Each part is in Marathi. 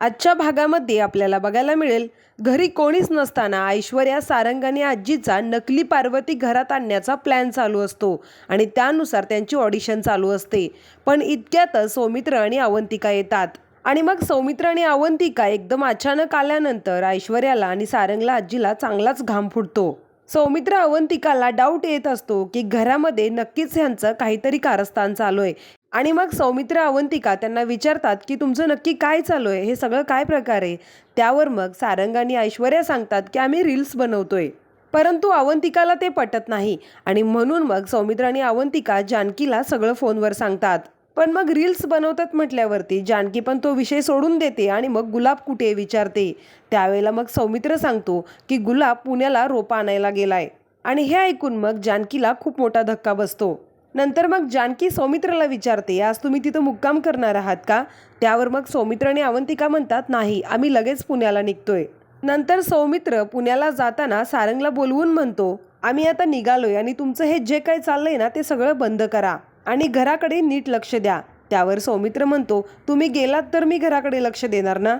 आजच्या भागामध्ये आपल्याला बघायला मिळेल घरी कोणीच नसताना ऐश्वर्या सारंग आणि आजीचा नकली पार्वती घरात आणण्याचा प्लॅन चालू असतो आणि त्यानुसार त्यांची ऑडिशन चालू असते. पण इतक्यातच सौमित्र आणि अवंतिका येतात. आणि मग सौमित्र आणि अवंतिका एकदम अचानक आल्यानंतर ऐश्वर्याला आणि सारंगला आजीला चांगलाच घाम फुटतो. सौमित्र अवंतिकाला डाऊट येत असतो की घरामध्ये नक्कीच ह्यांचं काहीतरी कारस्थान चालू आहे. आणि मग सौमित्र अवंतिका त्यांना विचारतात की तुमचं नक्की काय चालू आहे? हे सगळं काय प्रकार आहे? त्यावर मग सारंग आणि ऐश्वर्या सांगतात की आम्ही रील्स बनवतोय. परंतु अवंतिकाला ते पटत नाही आणि म्हणून मग सौमित्र आणि अवंतिका जानकीला सगळं फोनवर सांगतात. पण मग रील्स बनवतात म्हटल्यावरती जानकी पण तो विषय सोडून देते आणि मग गुलाब कुठे आहे विचारते. त्यावेळेला मग सौमित्र सांगतो की गुलाब पुण्याला रोपा आणायला गेलाय. आणि हे ऐकून मग जानकीला खूप मोठा धक्का बसतो. नंतर मग जानकी सौमित्रला विचारते आज तुम्ही तिथं मुक्काम करणार आहात का? त्यावर मग सौमित्र आणि अवंतिका म्हणतात नाही आम्ही लगेच पुण्याला निघतोय. नंतर सौमित्र पुण्याला जाताना सारंगला बोलवून म्हणतो आम्ही आता निघालोय आणि तुमचं हे जे काही चाललंय ना ते सगळं बंद करा आणि घराकडे नीट लक्ष द्या. त्यावर सौमित्र म्हणतो तुम्ही गेलात तर मी घराकडे लक्ष देणार ना?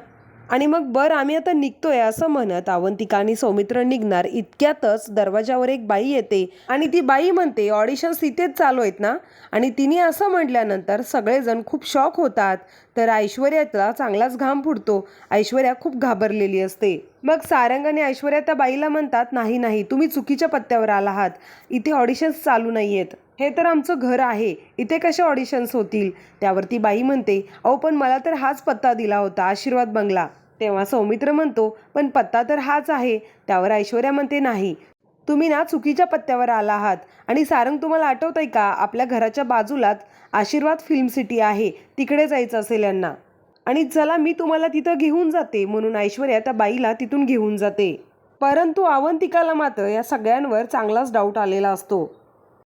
आणि मग बरं आम्ही आता निघतोय असं म्हणत अवंतिका आणि सौमित्र निघणार. इतक्यातच दरवाजावर एक बाई येते आणि ती बाई म्हणते ऑडिशन्स तिथेच चालू आहेत ना? आणि तिने असं म्हटल्यानंतर सगळेजण खूप शॉक होतात. तर ऐश्वर्याचा चांगलाच घाम फुटतो. ऐश्वर्या खूप घाबरलेली असते. मग सारंग आणि ऐश्वर्या त्या बाईला म्हणतात नाही नाही तुम्ही चुकीच्या पत्त्यावर आला आहात इथे ऑडिशन्स चालू नाही आहेत हे तर आमचं घर आहे. इथे कसे ऑडिशन्स होतील? त्यावरती बाई म्हणते अहो पण मला तर हाच पत्ता दिला होता आशीर्वाद बंगला. तेव्हा सौमित्र म्हणतो पण पत्ता तर हाच आहे. त्यावर ऐश्वर्या म्हणते नाही. तुम्ही ना चुकीच्या पत्त्यावर आला आहात. आणि सारंग तुम्हाला आठवत आहे का? आपल्या घराच्या बाजूलाच आशीर्वाद फिल्म सिटी आहे. तिकडे जायचं असेल यांना. आणि चला मी तुम्हाला तिथं घेऊन जाते म्हणून ऐश्वर्या त्या बाईला तिथून घेऊन जाते. परंतु अवंतिकाला मात्र या सगळ्यांवर चांगलाच डाऊट आलेला असतो.